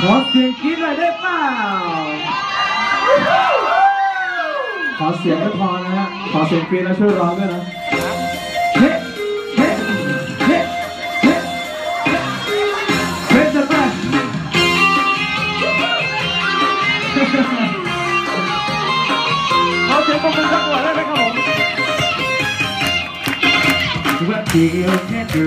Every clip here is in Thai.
ขอเสียงกรี๊ดหน่อยได้เปล่า ขอเสียงไม่พอนะฮะ ขอเสียงกรี๊ดแล้วช่วยร้องด้วยนะเฮ้เฮ้เฮ้เฮ้เฮ้จะไปเอเสียงปรบมือสักหน่อยได้ไหมครับผมว่าเดียวแค่ดู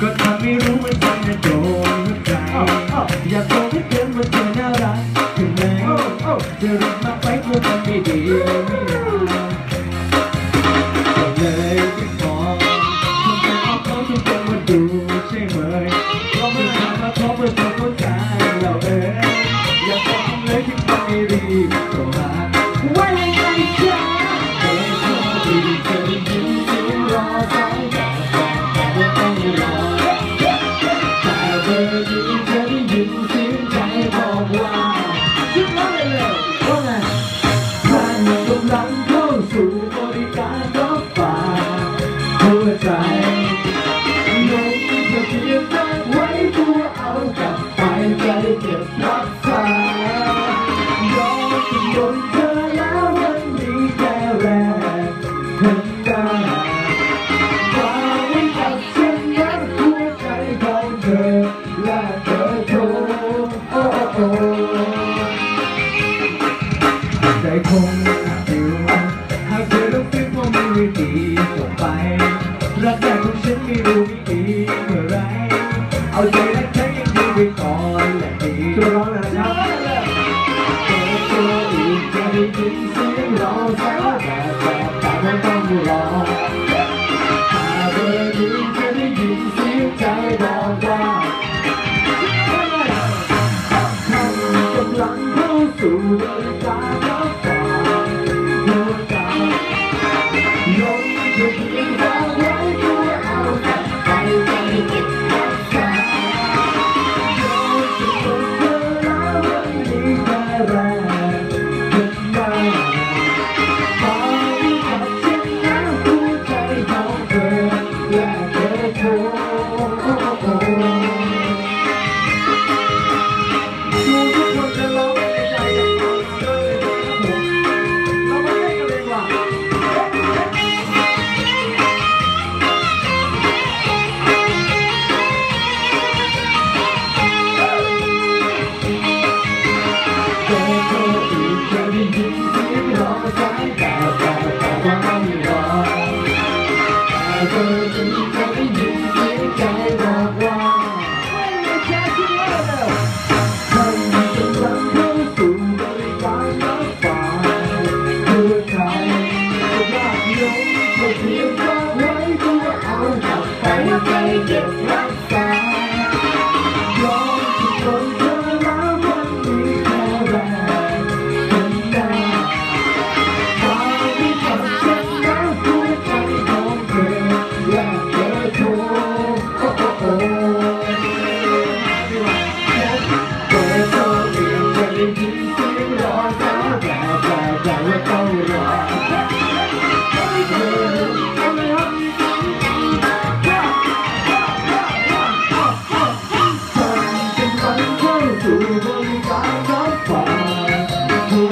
ก็ทำให้รู้ว่าใจน่ะโดนหัวใจ อยากบอกให้เพื่อนว่าเธอน่ารักถึงแม้จะรักมากไปกลัวมันไม่ดี จนเธอแล้วมันมีแค่แรงเห็นได้ฝากไว้กับฉันนะหัวใจของเธอและเธอโทรโอ้โอ้ใจคงอาจอยู่หากเธอต้องคิดว่าไม่ดีต่อไปรักแรกของฉันไม่รู้มีดีเมื่อไรเอาใจและใจยังดีไปก่อนและดีตัวร้องนะ เข้ เธอ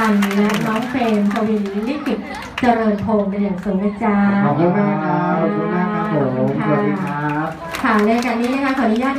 พันธ์และน้องเฟรมทวินลิขิตเจริญพงศ์เป็นอย่างสูงนะจ๊ะขอบคุณมากครับขอบคุณมากครับผมสวัสดีครับ ค่ะในการนี้นะคะขออนุญาต